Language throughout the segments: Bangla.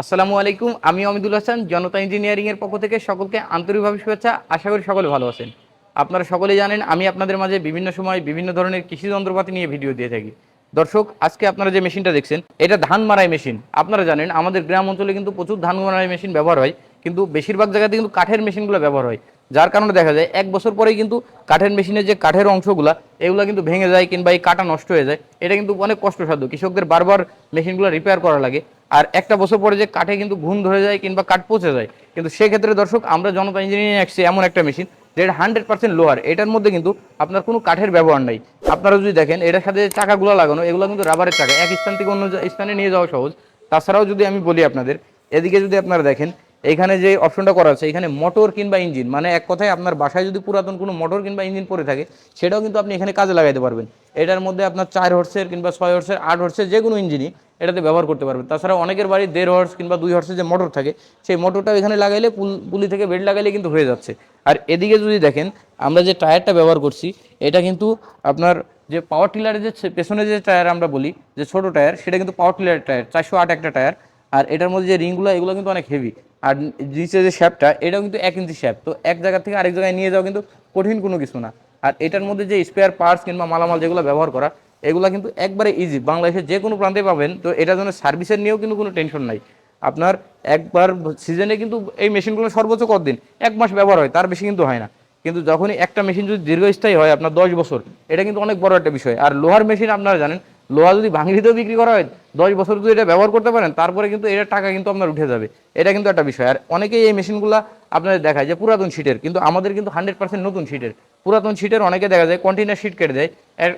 আসসালামু আলাইকুম, আমি অমিদুল হাসান, জনতা ইঞ্জিনিয়ারিং এর পক্ষ থেকে সকলকে আন্তরিকভাবে শুভেচ্ছা। আশা করি সকলে ভালো আছেন। আপনারা সকলেই জানেন, আমি আপনাদের মাঝে বিভিন্ন সময় বিভিন্ন ধরনের কৃষি যন্ত্রপাতি নিয়ে ভিডিও দিয়ে থাকি। দর্শক, আজকে আপনারা যে মেশিনটা দেখছেন, এটা ধান মারাই মেশিন। আপনারা জানেন, আমাদের গ্রাম অঞ্চলে কিন্তু প্রচুর ধান মারাই মেশিন ব্যবহার হয়, কিন্তু বেশিরভাগ জায়গাতে কিন্তু কাঠের মেশিনগুলো ব্যবহার হয়। যার কারণে দেখা যায়, এক বছর পরেই কিন্তু কাঠের মেশিনের যে কাঠের অংশগুলা, এগুলো কিন্তু ভেঙে যায় কিংবা এই কাটা নষ্ট হয়ে যায়। এটা কিন্তু অনেক কষ্টসাধ্য। কৃষকদের বারবার মেশিনগুলো রিপেয়ার করা লাগে। আর একটা বছর পরে যে কাঠে কিন্তু ঘুম ধরে যায় কিংবা কাঠ পচে যায়, কিন্তু সেক্ষেত্রে দর্শক, আমরা জনতা ইঞ্জিনিয়ারিং আসছি এমন একটা মেশিন যেটা হান্ড্রেড পার্সেন্ট লোহার এটার মধ্যে কিন্তু আপনার কোনো কাঠের ব্যবহার নাই। আপনারা যদি দেখেন, এটার সাথে চাকাগুলো লাগানো, এগুলো কিন্তু রাবারের চাকা। এক স্থান থেকে অন্য স্থানে নিয়ে যাওয়া সহজ। তাছাড়াও যদি আমি বলি আপনাদের, এদিকে যদি আপনারা দেখেন, এখানে যে অপশনটা করা আছে, এখানে মোটর কিংবা ইঞ্জিন মানে এক কথায় আপনার বাসায় যদি পুরাতন কোনো মোটর কিংবা ইঞ্জিন পড়ে থাকে, সেটাও কিন্তু আপনি এখানে কাজে লাগাইতে পারবেন। এটার মধ্যে আপনার চার হর্সের কিংবা ছয় হর্সের আট হর্সের যে কোনো ইঞ্জিনই এটাতে ব্যবহার করতে পারবেন তাছাড়া অনেকের বাড়ি দেড় হর্স কিংবা দুই হর্সের যে মোটর থাকে, সেই মোটরটা এখানে লাগাইলে পুল থেকে বেড লাগাইলে কিন্তু হয়ে যাচ্ছে। আর এদিকে যদি দেখেন, আমরা যে টায়ারটা ব্যবহার করছি, এটা কিন্তু আপনার যে পাওয়ার টিলারের যে পেছনে যে টায়ার আমরা বলি, যে ছোট টায়ার সেটা কিন্তু পাওয়ার টিলারের টায়ার চারশো আট একটা টায়ার আর এটার মধ্যে যে রিংগুলো এগুলো কিন্তু অনেক হেভি আর নিচে যে শ্যাপটা এটাও কিন্তু এক ইঞ্চি শ্যাপ তো এক জায়গা থেকে আরেক জায়গায় নিয়ে যাওয়া কিন্তু কঠিন কোনো কিছু না। আর এটার মধ্যে যে স্পেয়ার পার্টস কিংবা মালামাল যেগুলো ব্যবহার করা, এগুলো কিন্তু একবারে ইজি বাংলাদেশের যে কোনো প্রান্তে পাবেন, তো এটার জন্য সার্ভিসের নিয়েও কিন্তু কোনো টেনশন নাই। আপনার একবার সিজনে কিন্তু এই মেশিনগুলো সর্বোচ্চ কতদিন? এক মাস ব্যবহার হয়, তার বেশি কিন্তু হয় না। কিন্তু যখনই একটা মেশিন যদি দীর্ঘস্থায়ী হয়, আপনার দশ বছর, এটা কিন্তু অনেক বড় একটা বিষয়। আর লোহার মেশিন আপনারা জানেন, লোহা যদি ভাঙড়িতেও বিক্রি করা হয়, দশ বছর যদি এটা ব্যবহার করতে পারেন, তারপরে কিন্তু এটার টাকা কিন্তু আপনার উঠে যাবে। এটা কিন্তু একটা বিষয়। আর অনেকেই এই মেশিনগুলো আপনাদের দেখায় যে পুরাতন শীটের কিন্তু আমাদের কিন্তু হান্ড্রেড পার্সেন্ট নতুন শীটের পুরাতন শীটের অনেকে দেখা যায় কন্টেনার শীট কেটে দেয়।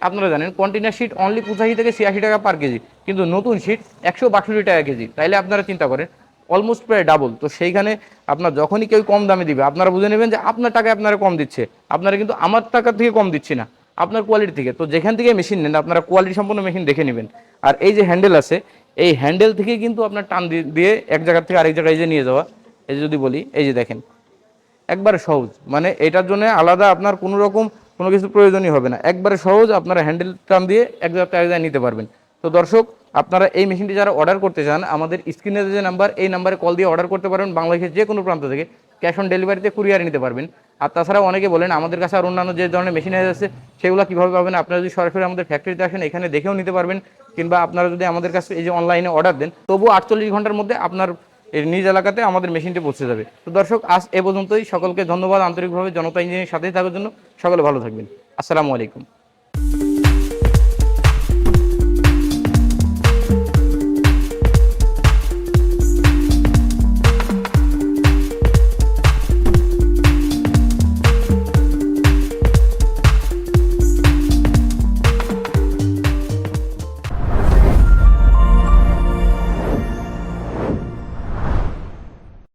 আপনারা জানেন কন্টেনার শীট অনলি পঁচাশি থেকে ছিয়াশি টাকা পার কেজি, কিন্তু নতুন শীট একশো বাষট্টি টাকা কেজি। তাইলে আপনারা চিন্তা করেন অলমোস্ট প্রায় ডাবল তো সেইখানে আপনার যখনই কেউ কম দামে দিবে, আপনারা বুঝে নেবেন যে আপনার টাকায় আপনারা কম দিচ্ছে। আপনারা কিন্তু আমার টাকা থেকে কম দিচ্ছি না, আপনার কোয়ালিটি থেকে। তো যেখান থেকে মেশিন নেন, আপনারা কোয়ালিটি সম্পন্ন মেশিন দেখে নেবেন। আর এই যে হ্যান্ডেল আছে, এই হ্যান্ডেল থেকে কিন্তু আপনার টান দিয়ে- এক জায়গা থেকে আরেক জায়গায় যে নিয়ে যাওয়া, এই যদি বলি, এই যে দেখেন। একবারে সহজ। মানে এটার জন্য আলাদা আপনার কোনো রকম কোনো কিছু প্রয়োজনই হবে না। একবারে সহজ আপনারা হ্যান্ডেল টান দিয়ে এক জায়গা জায়গায় নিতে পারবেন। তো দর্শক, আপনারা এই মেশিনটি যারা অর্ডার করতে চান, আমাদের স্ক্রিনে যে নাম্বার এই নাম্বারে কল দিয়ে অর্ডার করতে পারবেন বাংলাদেশের যে কোনো প্রান্ত থেকে। ক্যাশ অন ডেলিভারিতে কুরিয়ার নিতে পারবেন। আর তাছাড়াও অনেকে বলেন, আমাদের কাছে আর অন্যান্য যে ধরনের মেশিন আছে, সেগুলো কীভাবে পাবেন? আপনারা যদি সরাসরি আমাদের ফ্যাক্টরিতে আসেন, এখানে দেখেও নিতে পারবেন। কিংবা আপনারা যদি আমাদের কাছে এই যে অনলাইনে অর্ডার দেন তবু আটচল্লিশ ঘণ্টার মধ্যে আপনার এর নিজ এলাকাতে আমাদের মেশিনটি পৌঁছে যাবে। তো দর্শক, আজ এ পর্যন্তই। সকলকে ধন্যবাদ। আন্তরিকভাবে জনতা ইঞ্জিনিয়ারের সাথেই থাকার জন্য। সকলে ভালো থাকবেন। আসসালামু আলাইকুম।